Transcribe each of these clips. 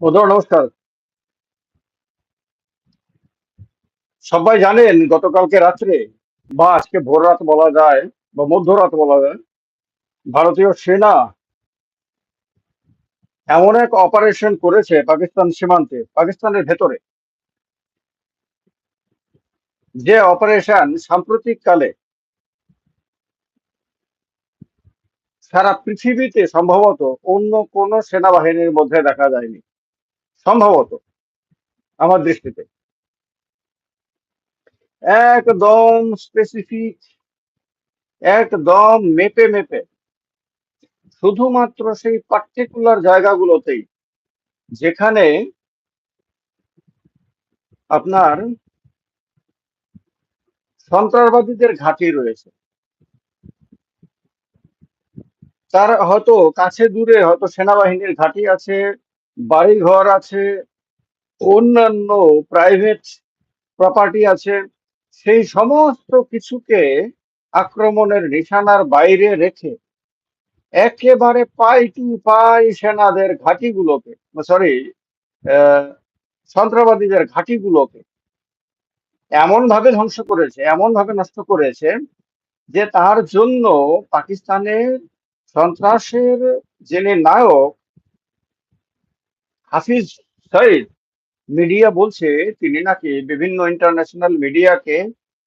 বন্ধুরা, নমস্কার। সবাই জানেন গতকালকে রাত্রে বা আজকে ভোর রাত বলা যায় বা মধ্যরাত বলা যায়, ভারতীয় সেনা এমন এক অপারেশন করেছে পাকিস্তান সীমান্তে, পাকিস্তানের ভেতরে। যে অপারেশন সাম্প্রতিক কালে সারা পৃথিবীতে সম্ভবত অন্য কোন সেনাবাহিনীর মধ্যে দেখা যায়নি। সম্ভবত আমার দৃষ্টিতে। একদম স্পেসিফিক একদম মেপে মেপে। শুধুমাত্র সেই পার্টিকুলার জায়গাগুলোতেই, যেখানে আপনার সন্ত্রাসবাদীদের ঘাঁটি রয়েছে। তার হয়তো কাছে দূরে হয়তো সেনাবাহিনীর ঘাঁটি আছে বাড়িঘর আছে, অন্যান্য প্রাইভেট প্রপার্টি আছে, সেই সমস্ত কিছুকে আক্রমণের নিশানার বাইরে রেখে একেবারে পাই টু পাই সেনাদের ঘাঁটিগুলোকে সরি সন্ত্রাসবাদীদের ঘাঁটিগুলোকে এমন ভাবে ধ্বংস করেছে এমন ভাবে নষ্ট করেছে যে তার জন্য পাকিস্তানের সন্ত্রাসের যিনি নায়ক হাফিজ সঈদ মিডিয়া বলছে তিনি নাকি বিভিন্ন ইন্টারন্যাশনাল মিডিয়াকে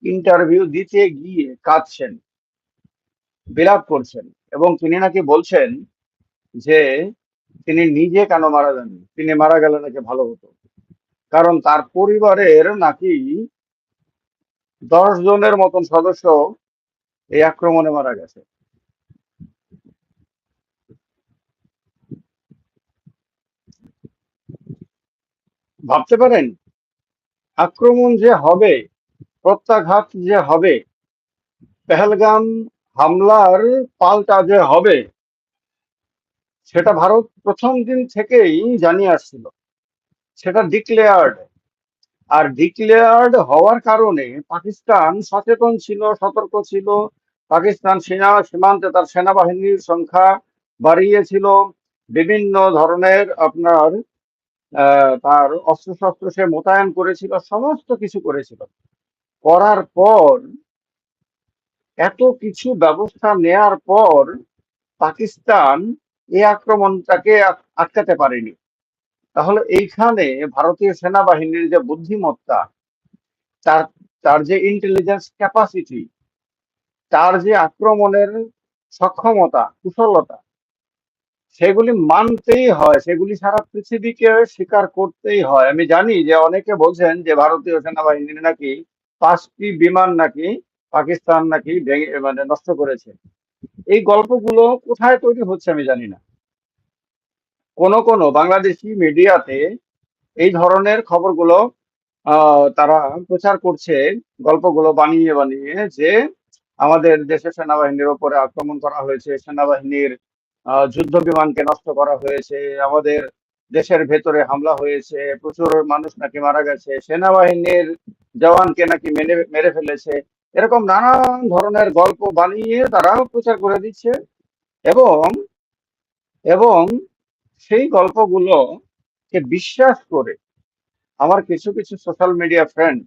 ইন্টারভিউ দিতে গিয়ে কাঁদছেন, বিলাপ করছেন এবং তিনি নাকি বলছেন যে তিনি নিজে কেন মারা যান, তিনি মারা গেলে নাকি ভালো হতো। কারণ তার পরিবারের নাকি দশ জনের মতন সদস্য এই আক্রমণে মারা গেছে। ভাবতে পারেন? আক্রমণ যে হবে, প্রত্যাঘাত যে হবে, পেহেলগাম হামলার পাল্টা যে হবে, সেটা ভারত প্রথম দিন থেকেই জানিয়ে আসছিল। সেটা ডিক্লেয়ার্ড আর ডিক্লেয়ার্ড হওয়ার কারণে পাকিস্তান সচেতন ছিল, সতর্ক ছিল। পাকিস্তান সেনা, সীমান্তে তার সেনাবাহিনীর সংখ্যা বাড়িয়েছিল। বিভিন্ন ধরনের আপনার তার অস্ত্রশস্ত্র সে মোতায়েন করেছিল, সমস্ত কিছু করেছিল। করার পর, এত কিছু ব্যবস্থা নেয়ার পর, পাকিস্তান এই আক্রমণটাকে আটকাতে পারেনি। তাহলে এইখানে ভারতীয় সেনাবাহিনীর যে বুদ্ধিমত্তা, তার তার যে ইন্টেলিজেন্স ক্যাপাসিটি তার যে আক্রমণের সক্ষমতা, কুশলতা সেগুলি মানতেই হয়, সেগুলি সারা পৃথিবীকে স্বীকার করতেই হয়। আমি জানি যে অনেকে বলছেন যে ভারতীয় সেনাবাহিনী নাকি পাঁচটি বিমান নাকি পাকিস্তান নাকি ভেঙে মানে নষ্ট করেছে। এই গল্পগুলো কোথায় তৈরি হচ্ছে আমি জানি না। কোন কোন বাংলাদেশি মিডিয়াতে এই ধরনের খবরগুলো তারা প্রচার করছে, গল্পগুলো বানিয়ে বানিয়ে যে আমাদের দেশের সেনাবাহিনীর ওপরে আক্রমণ করা হয়েছে, সেনাবাহিনীর যুদ্ধ বিমানকে নষ্ট করা হয়েছে, আমাদের দেশের ভেতরে হামলা হয়েছে, প্রচুর মানুষ নাকি মারা গেছে, সেনাবাহিনীর জওয়ানকে নাকি মেরে মেরে ফেলেছে, এরকম নানান ধরনের গল্প বানিয়ে তারা প্রচার করে দিচ্ছে। এবং এবং সেই গল্পগুলোকে বিশ্বাস করে আমার কিছু কিছু সোশ্যাল মিডিয়া ফ্রেন্ড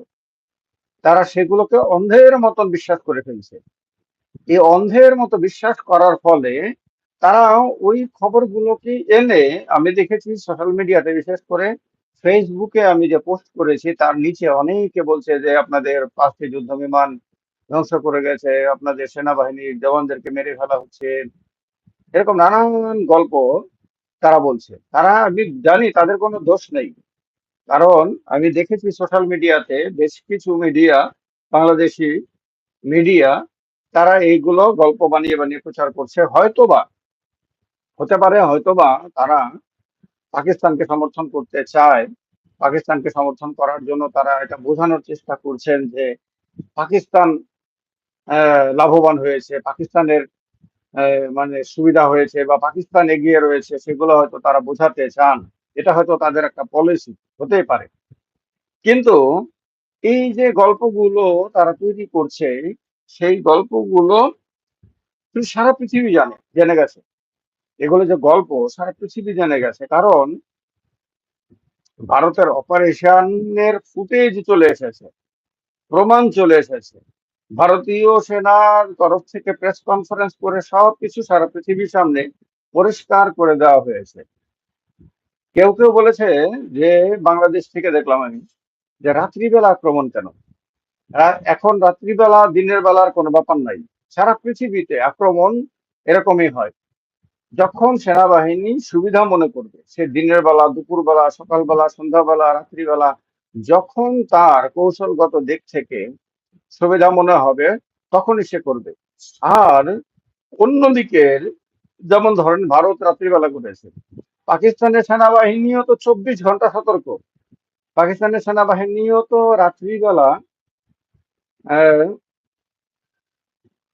তারা সেগুলোকে অন্ধের মতন বিশ্বাস করে ফেলছে। এই অন্ধের মতো বিশ্বাস করার ফলে তারা ওই খবরগুলোকে এনে আমি দেখেছি সোশ্যাল মিডিয়াতে বিশেষ করে ফেসবুকে আমি যে পোস্ট করেছি, তার নিচে অনেকে বলছে যে আপনাদের পাঁচটি যুদ্ধ বিমান ধ্বংস করে গেছে, আপনাদের সেনাবাহিনীর জওয়ানদেরকে মেরে ফেলা হচ্ছে। এরকম নানান গল্প তারা বলছে। তারা, আমি জানি তাদের কোনো দোষ নেই। কারণ আমি দেখেছি সোশ্যাল মিডিয়াতে বেশ কিছু মিডিয়া বাংলাদেশি মিডিয়া তারা এইগুলো গল্প বানিয়ে বানিয়ে প্রচার করছে। হয়তোবা হতে পারে হয়তোবা তারা পাকিস্তানকে সমর্থন করতে চায়, পাকিস্তানকে সমর্থন করার জন্য তারা এটা বোঝানোর চেষ্টা করছেন যে পাকিস্তান লাভবান হয়েছে, পাকিস্তানের মানে সুবিধা হয়েছে বা পাকিস্তান এগিয়ে রয়েছে, সেগুলো হয়তো তারা বোঝাতে চান। এটা হয়তো তাদের একটা পলিসি হতেই পারে। কিন্তু এই যে গল্পগুলো তারা তৈরি করছে, সেই গল্পগুলো সারা পৃথিবী জানে, জেনে গেছে। এগুলো যে গল্প, সারা পৃথিবী জেনে গেছে। কারণ ভারতের অপারেশনের ফুটেজ চলে এসেছে, প্রমাণ চলে এসেছে। ভারতীয় সেনার তরফ থেকে প্রেস কনফারেন্স করে সবকিছু সারা পৃথিবীর সামনে পরিষ্কার করে দেওয়া হয়েছে। কেউ কেউ বলেছে যে, বাংলাদেশ থেকে দেখলাম আমি, যে রাত্রিবেলা আক্রমণ কেন? এখন রাত্রিবেলা, দিনের বেলার কোনো ব্যাপার নাই। সারা পৃথিবীতে আক্রমণ এরকমই হয়। যখন সেনাবাহিনী সুবিধা মনে করবে, সে দিনের বেলা দুপুরবেলা সকালবেলা সন্ধ্যাবেলা রাত্রিবেলা যখন তার কৌশলগত দিক থেকে সুবিধা মনে হবে, তখনই সে করবে। আর অন্যদিকের যেমন ধরেন ভারত রাত্রিবেলা করেছে পাকিস্তানের সেনাবাহিনীও তো চব্বিশ ঘণ্টা সতর্ক। পাকিস্তানের সেনাবাহিনীও তো রাত্রিবেলা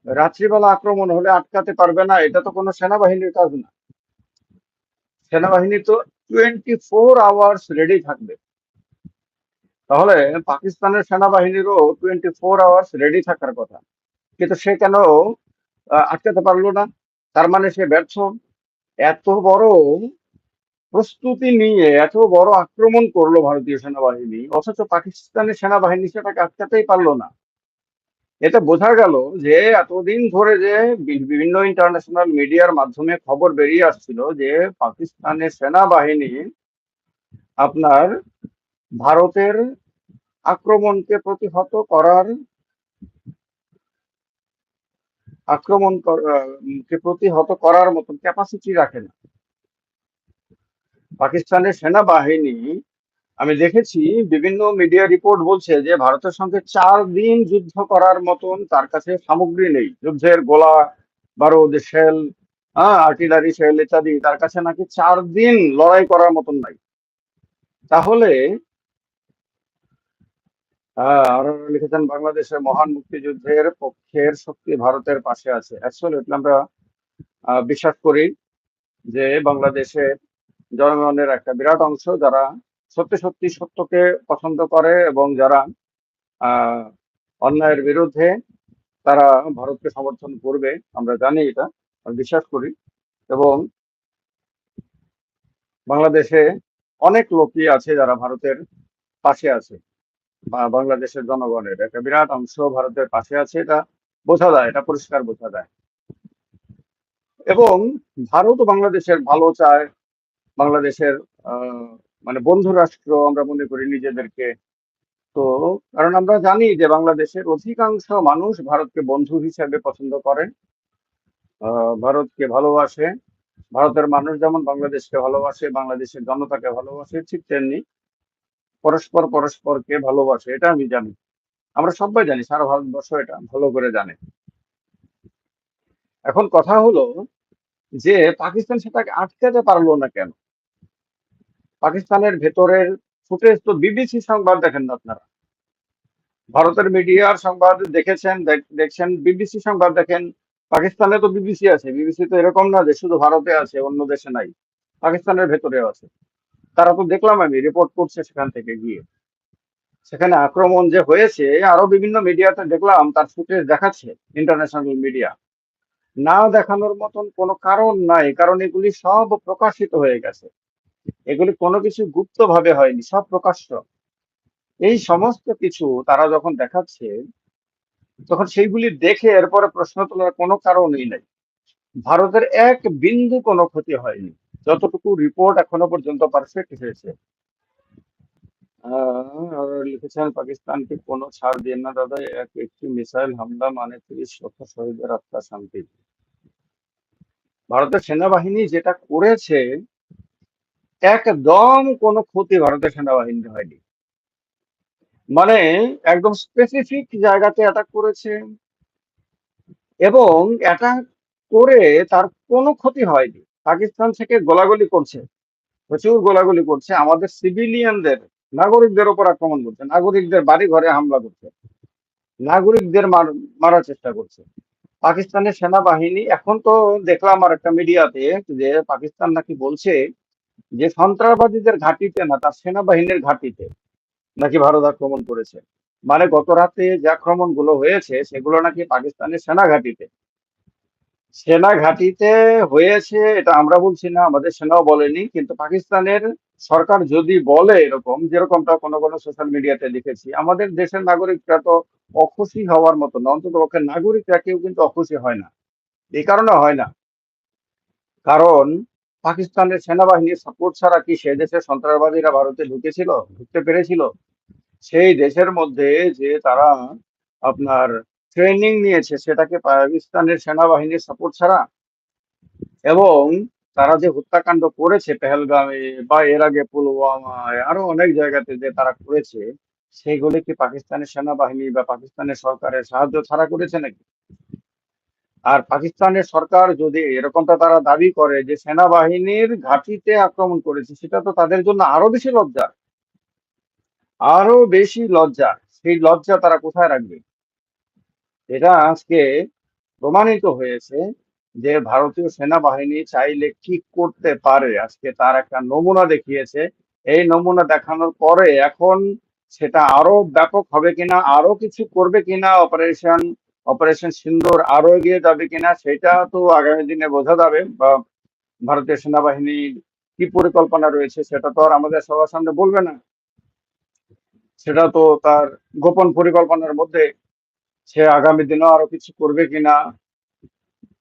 রাত্রিবেলা আক্রমণ হলে আটকাতে পারবে না, এটা তো কোনো সেনাবাহিনীর কাজ না। সেনাবাহিনী তো টোয়েন্টি ফোর আওয়ার্স রেডি থাকবে। তাহলে পাকিস্তানের সেনাবাহিনীরও টোয়েন্টি ফোর আওয়ার্স রেডি থাকার কথা। কিন্তু সে কেন আটকাতে পারল না? তার মানে সে ব্যর্থ। এত বড় প্রস্তুতি নিয়ে এত বড় আক্রমণ করল ভারতীয় সেনাবাহিনী, অথচ পাকিস্তানের সেনাবাহিনী সেটাকে আটকাতেই পারল না। এতে বোঝা গেল যে এতদিন ধরে যে বিভিন্ন ইন্টারন্যাশনাল মিডিয়ার মাধ্যমে খবর বেরিয়ে আসছিল যে পাকিস্তানের সেনাবাহিনী আপনার ভারতের আক্রমণকে প্রতিহত করার আক্রমণ কর- কে প্রতিহত করার মতন ক্যাপাসিটি রাখে না। পাকিস্তানের সেনাবাহিনী আমি দেখেছি বিভিন্ন মিডিয়া রিপোর্ট বলছে যে ভারতের সঙ্গে চার দিন যুদ্ধ করার মতন তার কাছে সামগ্রী নেই। যুদ্ধের গোলা, বারুদ শেল আর্টিলারি শেল ইত্যাদি তার কাছে নাকি চার দিন লড়াই করার মতন নাই। তাহলে আরও লিখেছেন বাংলাদেশের মহান মুক্তিযুদ্ধের পক্ষের শক্তি ভারতের পাশে আছে। অ্যাকচুয়ালি আমরা বিশ্বাস করি যে বাংলাদেশের জনগণের একটা বিরাট অংশ যারা সত্যি সত্যি সত্যকে পছন্দ করে এবং যারা অন্যায়ের বিরুদ্ধে তারা ভারতকে সমর্থন করবে, আমরা জানি এটা বিশ্বাস করি। এবং বাংলাদেশে অনেক লোকই আছে যারা ভারতের পাশে আছে, বা বাংলাদেশের জনগণের। একটা বিরাট অংশ ভারতের পাশে আছে, এটা বোঝা যায়, এটা পরিষ্কার বোঝা যায়। এবং ভারত বাংলাদেশের ভালো চায়, বাংলাদেশের মানে বন্ধু রাষ্ট্র আমরা মনে করি নিজেদেরকে। তো কারণ আমরা জানি যে বাংলাদেশের অধিকাংশ মানুষ ভারতকে বন্ধু হিসেবে পছন্দ করে আহ, ভারতকে ভালোবাসে। ভারতের মানুষ যেমন বাংলাদেশকে ভালোবাসে বাংলাদেশের জনতাকে ভালোবাসে ঠিক তেমনি পরস্পর পরস্পরকে ভালোবাসে এটা আমি জানি। আমরা সবাই জানি সারা ভারতবর্ষ এটা ভালো করে জানে। এখন কথা হলো যে পাকিস্তান সেটাকে আটকাতে পারল না কেন? পাকিস্তানের ভেতরের ফুটেজ তো বিবিসি সংবাদ দেখেন না আপনারা। ভারতের মিডিয়ার সংবাদ দেখেছেন, দেখ- দেখছেন, বিবিসি সংবাদ দেখেন। পাকিস্তানে তো বিবিসি আছে, বিবিসি তো এরকম না যে শুধু ভারতে আছে, অন্য দেশে নাই, পাকিস্তানের ভেতরেও আছে। তারা তো দেখলাম আমি, রিপোর্ট করছে সেখান থেকে গিয়ে। সেখানে আক্রমণ যে হয়েছে, আরও বিভিন্ন মিডিয়াতে দেখলাম, তার ফুটেজ দেখাচ্ছে ইন্টারন্যাশনাল মিডিয়া না দেখানোর মতন কোনো কারণ নাই, কারণ এগুলি সব প্রকাশিত হয়ে গেছে। এগুলি কোনো কিছু গুপ্ত ভাবে হয়নি, সব প্রকাশ্য। এই সমস্ত কিছু তারা যখন দেখাচ্ছে, তখন সেইগুলি দেখে এরপরে প্রশ্ন তোলার কোনো কারণই নাই। ভারতের এক বিন্দু কোনো ক্ষতি হয়নি। যতটুকু রিপোর্ট এখনও পর্যন্ত পারফেক্ট হয়েছে। লিখেছেন, পাকিস্তানকে কোনো ছাড় দিয়ে না, দাদা। এক একটি মিসাইল হামলা মানে তিরিশ লক্ষ শহীদের আত্মা শান্তি। ভারতের সেনাবাহিনী যেটা করেছে একদম কোনো ক্ষতি ভারতের সেনাবাহিনীর হয়নি। মানে একদম স্পেসিফিক জায়গাতে অ্যাটাক করেছে। এবং অ্যাটাক করে তার কোনো ক্ষতি হয়নি। পাকিস্তান থেকে গোলাগুলি করছে। প্রচুর গোলাগুলি করছে। আমাদের সিভিলিয়ানদের নাগরিকদের ওপর আক্রমণ করছে। নাগরিকদের বাড়ি ঘরে হামলা করছে। নাগরিকদের মার- মারার চেষ্টা করছে। পাকিস্তানের সেনাবাহিনী, এখন তো দেখলাম আর একটা মিডিয়াতে যে পাকিস্তান নাকি বলছে যে সন্ত্রাসবাদীদের ঘাঁটিতে না, তার সেনাবাহিনীর ঘাঁটিতে নাকি ভারত আক্রমণ করেছে। মানে গত রাতে যে আক্রমণগুলো হয়েছে, সেগুলো নাকি পাকিস্তানের সেনা ঘাঁটিতে। সেনা ঘাঁটিতে হয়েছে, এটা আমরা বলছি না, আমাদের সেনাও বলেনি, কিন্তু পাকিস্তানের সরকার যদি বলে এরকম, যেরকমটা কোনো কোনো সোশ্যাল মিডিয়াতে লিখেছি আমাদের দেশের নাগরিকরা তো অখুশি হওয়ার মতো না, অন্তত পক্ষে নাগরিকরা কেউ কিন্তু অখুশি হয় না। এই কারণে হয় না। কারণ পাকিস্তানের সেনাবাহিনীর সাপোর্ট ছাড়া কি সে দেশের সন্ত্রাসবাদীরা ভারতে ঢুকেছিল, ঢুকতে পেরেছিল? সেই দেশের মধ্যে যে তারা আপনার ট্রেনিং নিয়েছে, সেটাকে পাকিস্তানের সেনাবাহিনীর সাপোর্ট ছাড়া? এবং তারা যে হত্যাকাণ্ড করেছে পেহেলগামে বা এর আগে পুলওয়ামায়, আরও অনেক জায়গাতে যে তারা করেছে, সেগুলি কি পাকিস্তানের সেনাবাহিনী বা পাকিস্তানের সরকারের সাহায্য ছাড়া করেছে নাকি? আর পাকিস্তানের সরকার যদি এরকমটা তারা দাবি করে যে সেনাবাহিনীর ঘাঁটিতে আক্রমণ করেছে, সেটা তো তাদের জন্য আরও বেশি লজ্জা। আরও বেশি লজ্জা। সেই লজ্জা তারা কোথায় রাখবে? এটা আজকে প্রমাণিত হয়েছে যে ভারতীয় সেনাবাহিনী চাইলে কি করতে পারে। আজকে তার একটা নমুনা দেখিয়েছে। এই নমুনা দেখানোর পরে এখন সেটা আরও ব্যাপক হবে কিনা, আরও কিছু করবে কিনা অপারেশন অপারেশন সিন্দুর আরও এগিয়ে যাবে কিনা সেটা তো আগামী দিনে বোঝা যাবে বা ভারতীয় সেনাবাহিনীর কি পরিকল্পনা রয়েছে সেটা তো আর আমাদের সবার সামনে বলবে না। সেটা তো তার গোপন পরিকল্পনার মধ্যে সে আগামী দিনেও আরও কিছু করবে কিনা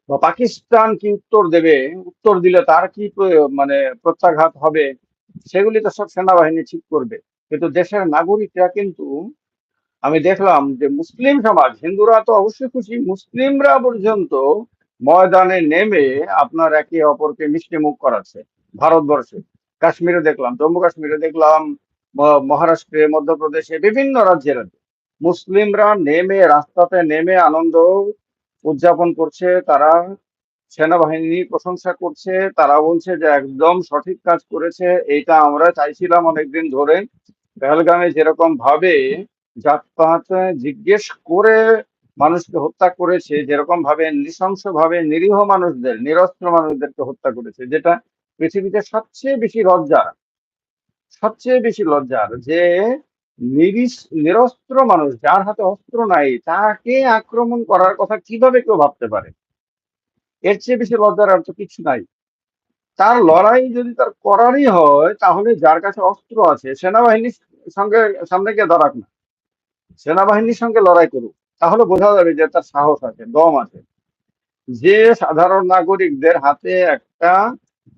বা পাকিস্তান কি উত্তর দেবে, উত্তর দিলে তার কি মানে প্রত্যাঘাত হবে, সেগুলি তো সব সেনাবাহিনী ঠিক করবে। কিন্তু দেশের নাগরিকরা কিন্তু আমি দেখলাম যে মুসলিম সমাজ, হিন্দুরা তো অবশ্যই খুশি, মুসলিমরা পর্যন্ত ময়দানে নেমে আপনার একে অপরকে মিষ্টি মুখ করাচ্ছে ভারতবর্ষে। কাশ্মীরে দেখলাম, জম্মু কাশ্মীরে দেখলাম মহারাষ্ট্রে, মধ্যপ্রদেশে বিভিন্ন রাজ্যের মুসলিমরা নেমে, রাস্তাতে নেমে আনন্দ উদযাপন করছে, তারা সেনাবাহিনী প্রশংসা করছে, তারা বলছে যে একদম সঠিক কাজ করেছে, এইটা আমরা চাইছিলাম অনেকদিন ধরে। পেহেলগামে যেরকম ভাবে জাতপাত জিজ্ঞেস করে মানুষকে হত্যা করেছে, যেরকম ভাবে নৃশংস ভাবে নিরীহ মানুষদের, নিরস্ত্র মানুষদেরকে হত্যা করেছে, যেটা পৃথিবীতে সবচেয়ে বেশি লজ্জার, সবচেয়ে বেশি লজ্জার যে নিরিস নিরস্ত্র মানুষ যার হাতে অস্ত্র নাই, তাকে আক্রমণ করার কথা কীভাবে কেউ ভাবতে পারে? এর চেয়ে বেশি লজ্জার আর তো কিছু নাই। তার লড়াই যদি তার করারই হয়, তাহলে যার কাছে অস্ত্র আছে, সেনাবাহিনীর সঙ্গে, সামনে গিয়ে দাঁড়াক না। সেনাবাহিনীর সঙ্গে লড়াই করুক, তাহলে বোঝা যাবে যে তার সাহস আছে, দম আছে। যে সাধারণ নাগরিকদের হাতে একটা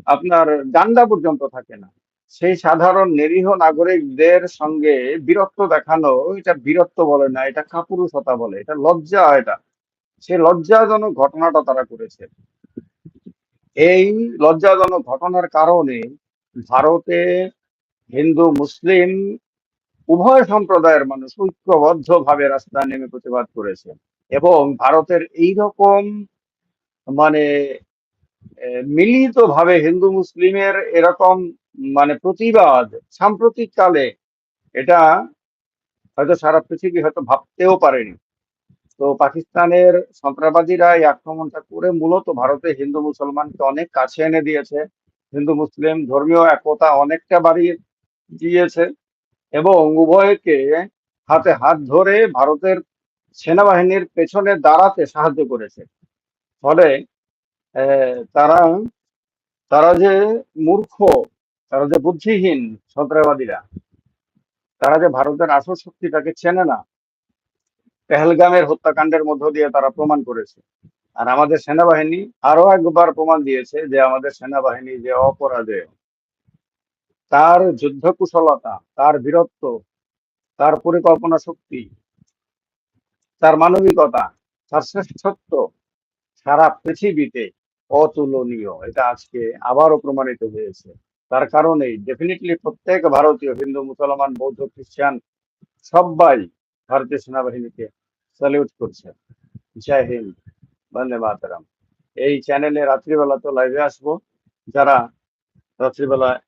আপনার ডান্ডা পর্যন্ত থাকে না, সেই সাধারণ নিরীহ নাগরিকদের সঙ্গে বীরত্ব দেখানো, এটা বীরত্ব বলে না, এটা কাপুরুষতা বলে, এটা লজ্জা এটা। সে লজ্জাজনক ঘটনাটা তারা করেছে। এই লজ্জাজনক ঘটনার কারণে ভারতে হিন্দু, মুসলিম উভয় সম্প্রদায়ের মানুষ ঐক্যবদ্ধ ভাবে রাস্তায় নেমে প্রতিবাদ করেছে। এবং ভারতের এই রকম মানে মিলিত ভাবে হিন্দু মুসলিমের এরকম মানে প্রতিবাদ সাম্প্রতিক কালে এটা হয়তো সারা পৃথিবী হয়তো ভাবতেও পারেনি। তো পাকিস্তানের সন্ত্রাসবাদীরা এই আক্রমণটা করে মূলত ভারতে হিন্দু মুসলমানকে অনেক কাছে এনে দিয়েছে। হিন্দু মুসলিম ধর্মীয় একতা অনেকটা বাড়িয়ে দিয়েছে। এবং উভয়কে হাতে হাত ধরে ভারতের সেনাবাহিনীর পেছনে দাঁড়াতে সাহায্য করেছে। ফলে তারা তারা যে মূর্খ, তারা যে বুদ্ধিহীন সন্ত্রাসবাদীরা, তারা যে ভারতের আসল শক্তিটাকে চেনে না, পেহেলগামের হত্যাকাণ্ডের মধ্য দিয়ে তারা প্রমাণ করেছে। আর আমাদের সেনাবাহিনী আরও একবার প্রমাণ দিয়েছে যে আমাদের সেনাবাহিনী যে অপরাধে তার যুদ্ধ কুশলতা তার বীরত্ব, তার পরিকল্পনা শক্তি, তার মানবিকতা, তার শ্রেষ্ঠত্ব সারা পৃথিবীতে অতুলনীয়। এটা আজকে আবারও প্রমাণিত হয়েছে। তার কারণেই ডেফিনেটলি প্রত্যেক ভারতীয়, হিন্দু, মুসলমান, বৌদ্ধ, খ্রিস্টান সবাই ভারতীয় সেনাবাহিনীকে স্যালিউট করছে। জয় হিন্দ, বন্দে মাতারাম। এই চ্যানেলে রাত্রিবেলা তো লাইভে আসব। যারা রাত্রিবেলায়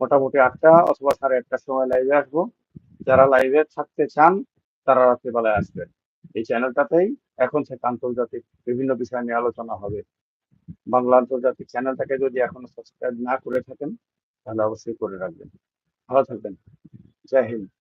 মোটামুটি আটটা অথবা সাড়ে আটটার সময় লাইভে আসব। যারা লাইভে থাকতে চান, তারা রাত্রিবেলায় আসবেন এই চ্যানেলটাতেই এখন থেকে আন্তর্জাতিক বিভিন্ন বিষয় নিয়ে আলোচনা হবে। বাংলা আন্তর্জাতিক চ্যানেলটাকে যদি এখন সাবস্ক্রাইব না করে থাকেন, তাহলে অবশ্যই করে রাখবেন। ভালো থাকবেন। জয় হিন্দ।